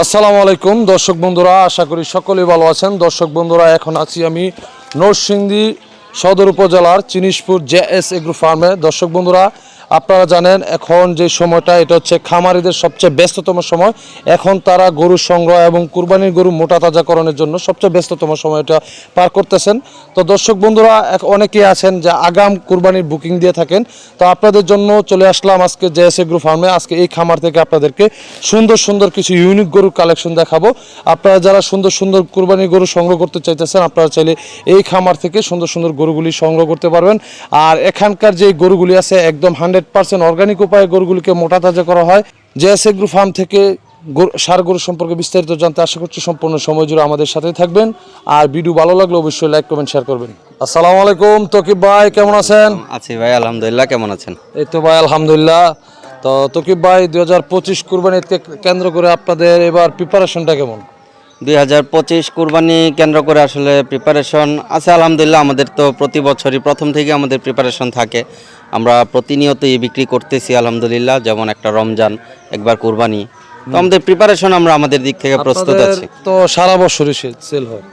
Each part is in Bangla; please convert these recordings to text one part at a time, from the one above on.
আসসালামু আলাইকুম, দর্শক বন্ধুরা, আশা করি সকলেই ভালো আছেন। দর্শক বন্ধুরা, এখন আছি আমি নরসিংদী সদর উপজেলার চিনিশপুর জে এস এগ্রো ফার্মে। দর্শক বন্ধুরা আপনারা জানেন, এখন যে সময়টা, এটা হচ্ছে খামারিদের সবচেয়ে ব্যস্ততম সময়। এখন তারা গরু সংগ্রহ এবং কুরবানির গরু মোটা তাজাকরণের জন্য সবচেয়ে ব্যস্ততম সময় এটা পার করতেছেন। তো দর্শক বন্ধুরা অনেকেই আছেন যে আগাম কুরবানির বুকিং দিয়ে থাকেন। তো আপনাদের জন্য চলে আসলাম আজকে জে এস এগ্রো ফার্মে আজকে এই খামার থেকে আপনাদেরকে সুন্দর সুন্দর কিছু ইউনিক গরুর কালেকশন দেখাবো। আপনারা যারা সুন্দর সুন্দর কুরবানির গরু সংগ্রহ করতে চাইতেছেন, আপনারা চাইলে এই খামার থেকে সুন্দর সুন্দর গরুগুলি সংগ্রহ করতে পারবেন। আর এখানকার যে গরুগুলি আছে, একদম হান্ড্রেড পার্সেন্ট অর্গানিক উপায়ে গরুগুলিকে মোটা তাজা করা হয়। জে এস এগ্রো ফার্ম থেকে সার গরু সম্পর্কে বিস্তারিত জানতে আশা করছি সম্পূর্ণ সময় জুড়ে আমাদের সাথেই থাকবেন। আর ভিডিও ভালো লাগলে অবশ্যই লাইক কমেন্ট শেয়ার করবেন। আসসালামু আলাইকুম তকিব ভাই কেমন আছেন? আছি ভাই আলহামদুলিল্লাহ কেমন আছেন? এই তো ভাই আলহামদুলিল্লাহ। তো তকিব ভাই দু হাজার পঁচিশ কুরবানিতে কেন্দ্র করে আপনাদের এবার প্রিপারেশনটা কেমন? দুই হাজার পঁচিশ কুরবানি কেন্দ্র করে আসলে প্রিপারেশন আছে আলহামদুলিল্লাহ আমাদের তো প্রতি বছরই প্রথম থেকে আমাদের প্রিপারেশন থাকে। আমরা প্রতিনিয়তই বিক্রি করতেছি আলহামদুলিল্লাহ যেমন একটা রমজান একবার কুরবানি। তো আমাদের প্রিপারেশন আমরা আমাদের দিক থেকে প্রস্তুত আছি। তো সারা বছরই সেল হয়।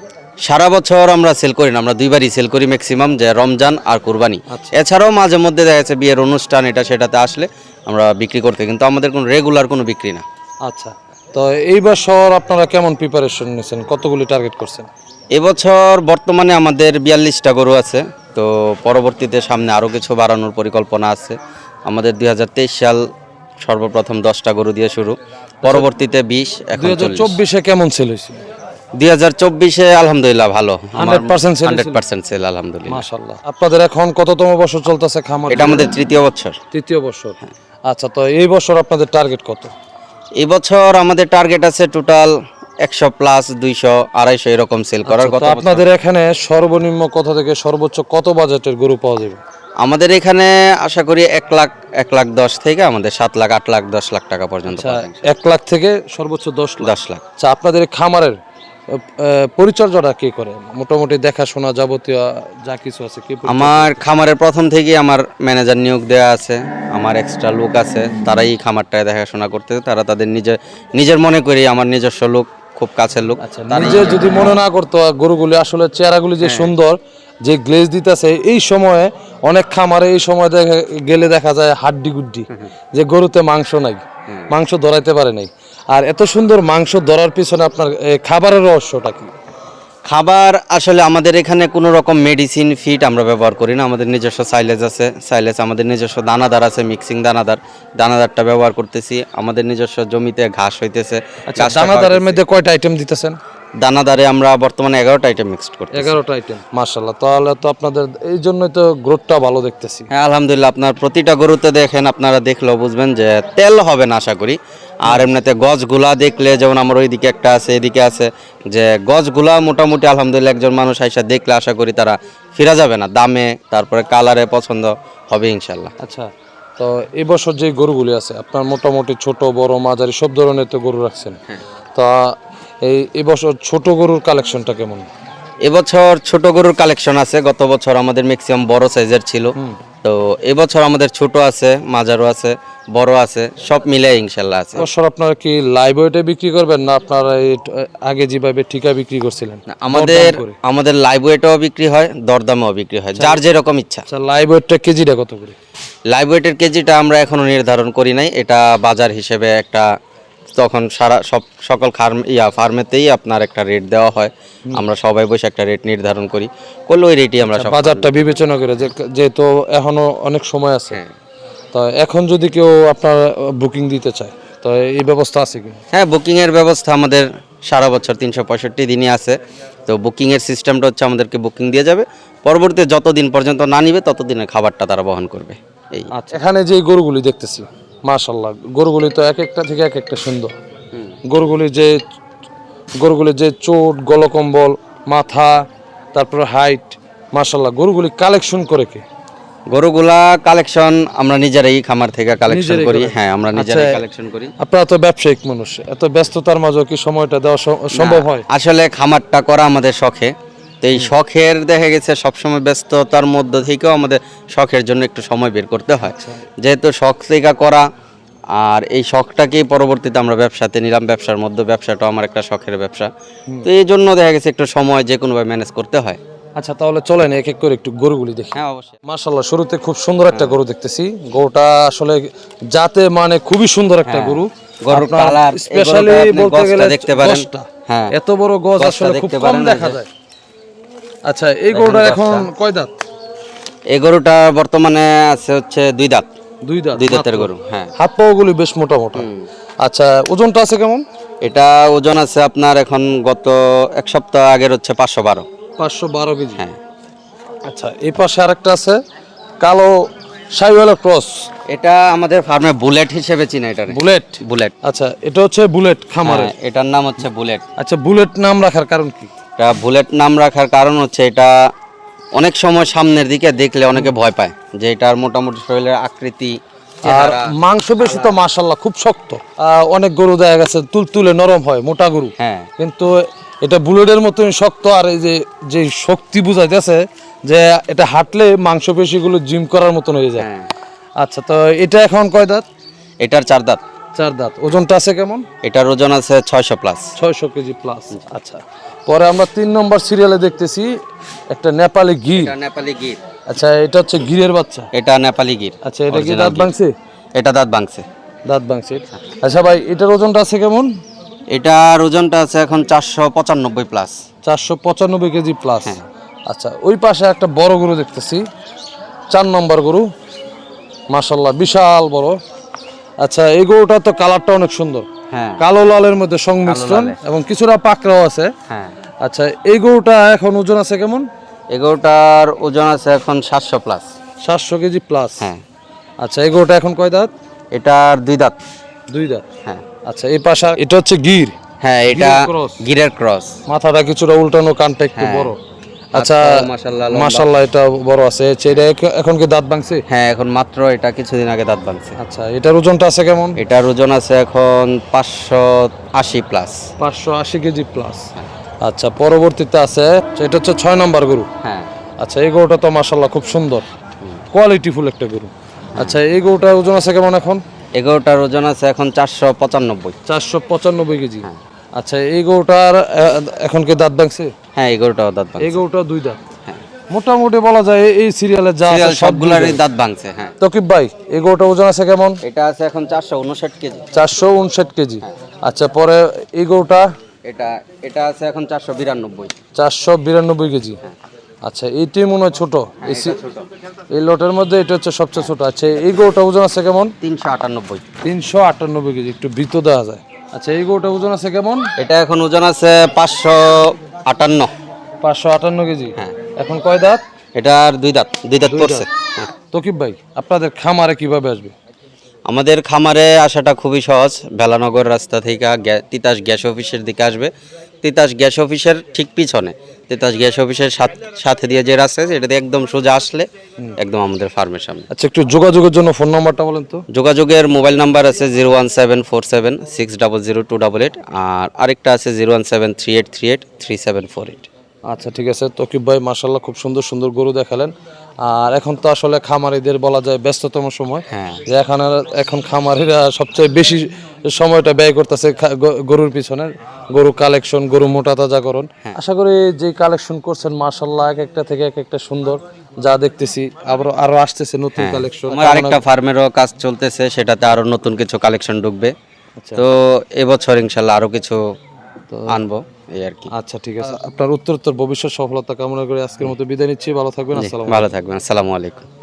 সারা বছর আমরা সেল করি না আমরা দুইবারই সেল করি ম্যাক্সিমাম যে রমজান আর কুরবানি। এছাড়াও মাঝে মধ্যে দেখা যাচ্ছে বিয়ের অনুষ্ঠান এটা সেটাতে আসলে আমরা বিক্রি করতে কিন্তু আমাদের কোনো রেগুলার কোনো বিক্রি না। আচ্ছা। তো এই বছর আপনারা কেমন প্রিপারেশন নিয়েছেন কতগুলি টার্গেট করছেন? এবছর বর্তমানে আমাদের বিয়াল্লিশটা গরু আছে তো পরবর্তীতে সামনে আরও কিছু বাড়ানোর পরিকল্পনা আছে। আমাদের দুই হাজার তেইশ সাল সর্বপ্রথম দশটা গরু দিয়ে শুরু পরবর্তীতে বিশ দুই হাজার চব্বিশে কেমন সেল হয়েছিল? দুই হাজার চব্বিশে আলহামদুলিল্লাহ ভালো 100% sale হান্ড্রেড পার্সেন্ট সেল আলহামদুলিল্লাহ। মাশাল্লাহ আপনাদের এখন কততম বছর চলতেছে খামার? এটা আমাদের তৃতীয় বছর। তৃতীয় বছর। আচ্ছা তো এই বছর আপনাদের টার্গেট কত? এই বছর আমাদের টার্গেট আছে টোটাল একশো প্লাস দুইশো আড়াইশো এরকম সেল করার কথা আপনাদের এখানে সর্বনিম্ন কত থেকে সর্বোচ্চ কত বাজেটের গরু পাওয়া যাবে? আমাদের এখানে আশা করি এক লাখ এক লাখ দশ থেকে আমাদের সাত লাখ আট লাখ দশ লাখ টাকা পর্যন্ত আচ্ছা এক লাখ থেকে সর্বোচ্চ দশ দশ লাখ। আচ্ছা আপনাদের খামারের পরিচর্যাটা কে করে? মোটামুটি দেখাশোনা যাবতীয় যা কিছু আছে কি আমার খামারের প্রথম থেকেই আমার ম্যানেজার নিয়োগ দেওয়া আছে। আমার এক্সট্রা লোক আছে তারাই খামারটায় দেখাশোনা করতে তারা তাদের নিজের নিজের মনে করি আমার নিজস্ব লোক খুব কাছের লোক। আচ্ছা নিজে যদি মনে না করতো গরুগুলি আসলে চেহারাগুলি যে সুন্দর যে গ্লেজ দিতেছে এই সময়ে অনেক খামারে এই সময় দেখা গেলে দেখা যায় হাড্ডি গুড্ডি যে গরুতে মাংস নাই মাংস ধরাইতে পারে নাই। আর এত সুন্দর মাংস ধরার পিছনে আপনার খাবারের রহস্যটা কি? খাবার আসলে আমাদের এখানে কোনো রকম মেডিসিন ফিট আমরা ব্যবহার করি না। আমাদের নিজস্ব সাইলেজ আছে। সাইলেজ আমাদের নিজস্ব দানাদার আছে মিক্সিং দানাদার। দানাদারটা ব্যবহার করতেছি। আমাদের নিজস্ব জমিতে ঘাস হইতেছে। আচ্ছা দানাদারের মধ্যে কয়টা আইটেম দিতেছেন? দানাদারে আমরা বর্তমানে এগারোটা আইটেম মিক্সড করি এগারোটা আইটেম মার্শাল্লাহ তাহলে তো আপনাদের এই জন্যই তো গ্রোথটা ভালো দেখতেছি। হ্যাঁ আলহামদুলিল্লাহ। আপনার প্রতিটা গরুতে দেখেন আপনারা দেখলেও বুঝবেন যে তেল হবে না আশা করি। আর এমনিতে গছগুলা দেখলে যেমন আমার ওইদিকে একটা আছে এদিকে আছে যে গছগুলা মোটামুটি আলহামদুলিল্লাহ একজন মানুষ আইসা দেখলে আশা করি তারা ফিরা যাবে না দামে তারপরে কালারে পছন্দ হবে ইনশাল্লাহ। আচ্ছা তো এই বছর যে গরুগুলি আছে আপনার মোটামুটি ছোট বড় মাঝারি সব ধরনের তো গরু রাখছেন। তা এই এবছর ছোট গরুর কালেকশনটা কেমন? এবছর ছোট গরুর কালেকশন আছে গত বছর আমাদের ম্যাক্সিমাম বড় সাইজের ছিল। তো এবছর আমাদের ছোট আছে মাঝারও আছে বড় আছে সব মিলে ইনশাল্লাহ আছে। বছর আপনারা কি লাইভ ওয়েটে বিক্রি করবেন না আপনারা আগে যেভাবে ঠিকা বিক্রি করছিলেন? আমাদের আমাদের লাইভ ওয়েটও বিক্রি হয় দরদামেও বিক্রি হয় যার যেরকম ইচ্ছা। আচ্ছা লাইভ ওয়েটটা কেজিটা কত করে? লাইভ ওয়েটের কেজিটা আমরা এখনও নির্ধারণ করি নাই এটা বাজার হিসেবে একটা তখন সারা সব সকল ফার্ম ইয়া ফার্মেতেই আপনার একটা রেট দেওয়া হয়। আমরা সবাই বসে একটা রেট নির্ধারণ করি। করলে ওই রেটই আমরা সব বাজারটা বিবেচনা করে যেহেতু এখনও অনেক সময় আছে হ্যাঁ। তো এখন যদি কেউ আপনার বুকিং দিতে চায় তো এই ব্যবস্থা আছে কি? হ্যাঁ বুকিংয়ের ব্যবস্থা আমাদের সারা বছর তিনশো পঁয়ষট্টি দিনই আছে। তো বুকিংয়ের সিস্টেমটা হচ্ছে আমাদেরকে বুকিং দিয়ে যাবে। পরবর্তীতে যতদিন পর্যন্ত না নিবে ততদিনের খাবারটা তারা বহন করবে। এই। আচ্ছা এখানে যে গরুগুলি দেখতেছি মাশাল্লাহ গরুগুলি তো এক একটা থেকে এক একটা সুন্দর। গরুগুলি যে গরুগুলি যে চোট গলকম্বল মাথা তারপরে হাইট মাশাল্লাহ গরুগুলি কালেকশন করে কে? গরুগুলা কালেকশন আমরা নিজেরাই খামার থেকে কালেকশন করি। হ্যাঁ আমরা নিজেরাই আচ্ছা, কালেকশন করি। আপনারা তো ব্যবসায়িক মানুষ এত ব্যস্ততার মাঝেও কি সময়টা দেওয়া সম্ভব হয়? আসলে খামারটা করা আমাদের শখে। তো এই শখের দেখা গেছে সবসময় ব্যস্ততার মধ্য থেকেও আমাদের শখের জন্য একটু সময় বের করতে হয়। আচ্ছা। যেহেতু শখ থেকে করা আর এই শখটাকেই পরবর্তীতে আমরা ব্যবসাতে নিলাম। ব্যবসার মধ্যে ব্যবসাটাও আমার একটা শখের ব্যবসা। তো এই জন্য দেখা গেছে একটু সময় যে কোনোভাবে ম্যানেজ করতে হয়। আচ্ছা তাহলে চলেন এক এক করে একটু গরুগুলি দেখি। হ্যাঁ অবশ্যই। মাশাল্লাহ শুরুতে খুব সুন্দর একটা গরু দেখতেছি। গরুটা আসলে জাতে মানে খুবই সুন্দর একটা গরু। গরুর এই স্পেশালি গরুটা বলতে গেলে দেখতে পারেন। হ্যাঁ। এত বড় গজ আসলে খুব দেখতে কম পারেন, দেখা যায়। আচ্ছা এই গরুটা এখন কয় দাঁত? এই গরুটা বর্তমানে আছে হচ্ছে দুই দাঁত। দুই দাঁত দুই দাঁতের গরু হ্যাঁ। হাত পাও গুলি বেশ মোটা মোটা আচ্ছা ওজনটা আছে কেমন? এটা ওজন আছে আপনার এখন গত এক সপ্তাহ আগের হচ্ছে পাঁচশো বারো। পাঁচশো বারো কেজি। হ্যাঁ। আচ্ছা এই পাশে আরেকটা আছে কালো সাইওয়ালা ক্রস। এটা আমাদের ফার্মে বুলেট হিসেবে চিনে এটা। বুলেট? বুলেট। আচ্ছা এটা হচ্ছে বুলেট খামারের। হ্যাঁ, এটার নাম হচ্ছে বুলেট। আচ্ছা বুলেট নাম রাখার কারণ কি? এটা বুলেট নাম রাখার কারণ হচ্ছে এটা অনেক সময় সামনের দিকে দেখলে অনেকে ভয় পায় যে এটার মোটামুটি শরীরের আকৃতি আর মাংস বেশি তো মাশাল্লাহ খুব শক্ত। অনেক গরু দেখা গেছে তুল তুলে নরম হয় মোটা গরু। হ্যাঁ। কিন্তু এটা বুলেটের মতন শক্ত আর এই যে যে শক্তি বুঝাইতেছে যে এটা হাঁটলে মাংস পেশিগুলো জিম করার মতন হয়ে যায়। হ্যাঁ। আচ্ছা তো এটা এখন কয় দাঁত? এটার চার দাঁত। চার দাঁত। ওজনটা আছে কেমন? এটার ওজন আছে ছয়শো প্লাস ছয়শো কেজি প্লাস আচ্ছা। পরে আমরা তিন নম্বর সিরিয়ালে দেখতেছি একটা নেপালি গির। নেপালি গির। আচ্ছা এটা হচ্ছে গিরের বাচ্চা? এটা নেপালি গির। আচ্ছা এটা কি দাঁত। ভাঙছে? এটা দাঁত ভাঙছে। দাঁত ভাঙছে। আচ্ছা ভাই এটার ওজনটা আছে কেমন? এটার ওজনটা আছে এখন চারশো পঁচানব্বই প্লাস চারশো পঁচানব্বই কেজি প্লাস হ্যাঁ। আচ্ছা ওই পাশে একটা বড় গরু দেখতেছি। চার নম্বর গরু। মাশাল্লাহ বিশাল বড়। আচ্ছা এই গরুটা তো কালারটা অনেক সুন্দর। হ্যাঁ। কালো লালের মধ্যে সংমিশ্রণ এবং কিছুটা পাকড়াও আছে। হ্যাঁ। আচ্ছা এই গরুটা এখন ওজন আছে কেমন? এগুলোটার ওজন আছে এখন সাতশো প্লাস সাতশো কেজি প্লাস হ্যাঁ। আচ্ছা এই গরুটা এখন কয় দাঁত? এটার দুই দাঁত। দুই দাঁত। হ্যাঁ। আচ্ছা এই পাশা এটা হচ্ছে গির। হ্যাঁ এটা গিরের ক্রস মাথাটা কিছুটা উল্টানো কানটা একটু হ্যাঁ। বড়। আচ্ছা মাশাআল্লাহ মাশাল্লাহ এটা বড় আছে। আচ্ছা, এটা এখন কি দাঁত ভাঙছে? হ্যাঁ এখন মাত্র এটা কিছুদিন আগে দাঁত ভাঙছে। আচ্ছা এটার ওজনটা আছে কেমন? এটার ওজন আছে এখন পাঁচশো আশি প্লাস পাঁচশো আশি কেজি প্লাস আচ্ছা পরবর্তীতে আছে আচ্ছা, এটা হচ্ছে ছয় নম্বর গরু। হ্যাঁ। আচ্ছা এই গরুটা তো মাশাল্লাহ খুব সুন্দর। কোয়ালিটিফুল একটা গরু। আচ্ছা এই গরুটার ওজন আছে কেমন এখন? এগারোটার ওজন আছে এখন চারশো পঁচানব্বই। চারশো পঁচানব্বই কেজি। হ্যাঁ। আচ্ছা এই গরুটার এখন কি দাঁত ভাঙছে? হ্যাঁ এগারোটাও দাঁত ভাঙছে। এই দুই দাঁত। হ্যাঁ। মোটামুটি বলা যায় এই- এই সিরিয়ালে যা সিরিয়াল সবগুলারই দাঁত ভাঙছে হ্যাঁ। তকিব ভাই এই গরুটা ওজন আছে কেমন? এটা আছে এখন চারশো উনষাট কেজি। চারশো উনষাট কেজি। হ্যাঁ। আচ্ছা পরে এই গরুটা এটা এটা আছে এখন চারশো বিরানব্বই। চারশো বিরানব্বই কেজি। আচ্ছা এইটি মনে হয় ছোট। এই সি- এই লটের মধ্যে এটা হচ্ছে সবচেয়ে ছোট। আচ্ছা এই গরুটা ওজন আছে কেমন? তিনশো আটানব্বই। তিনশো আটানব্বই কেজি একটু বৃত্ত দেওয়া যায়। আচ্ছা এই গরুটা ওজন আছে কেমন? এটা এখন ওজন আছে পাঁচশো আটান্ন। পাঁচশো আটান্ন কেজি? হ্যাঁ। এখন কয় দাঁত? এটার দুই দাঁত দুই দাঁত হ্যাঁ। তকিব ভাই আপনাদের খামারে কীভাবে আসবে? আমাদের খামারে আসাটা খুবই সহজ। ভেলানগর রাস্তা থেকে তিতাস গ্যাস অফিসের দিকে আসবে। তিতাস গ্যাস অফিসের ঠিক পিছনে। তিতাস গ্যাস অফিসের সাথ- সাথে দিয়ে যে রাস্তা আছে এটা দিয়ে একদম সোজা আসলে একদম আমাদের ফার্মের সামনে। আচ্ছা একটু যোগাযোগের জন্য ফোন নাম্বারটা বলেন তো। যোগাযোগের মোবাইল নাম্বার আছে zero one seven four seven six double zero two double eight আর আরেকটা আছে zero one seven three eight three eight three seven four eight. আচ্ছা ঠিক আছে। তকিব ভাই মার্শাল্লাহ খুব সুন্দর সুন্দর গরু দেখালেন। আর এখন তো আসলে খামারিদের বলা যায় ব্যস্ততম সময়। হ্যাঁ। যে এখন এখন খামারিরা সবচেয়ে বেশি সময়টা ব্যয় করতেছে গরুর পিছনে। গরু কালেকশন গরু মোটা তাজাকরণ আশা করি যে কালেকশন করছেন মার্শাল্লাহ এক একটা থেকে এক একটা সুন্দর যা দেখতেছি। আবার আরও আসতেছে নতুন কালেকশন আরেকটা ফার্মেরও কাজ চলতেছে সেটাতে আরও নতুন কিছু কালেকশন ঢুকবে। আচ্ছা। তো এবছর ইনশাল্লাহ আরও কিছু আনব। এই আর কি। আচ্ছা ঠিক আছে। আপনার উত্তর উত্তর ভবিষ্যৎ সফলতা কামনা করে আজকের মতো বিদায় নিচ্ছি। ভালো থাকবেন। আসসালাম ভালো থাকবেন। আসসালামু আলাইকুম।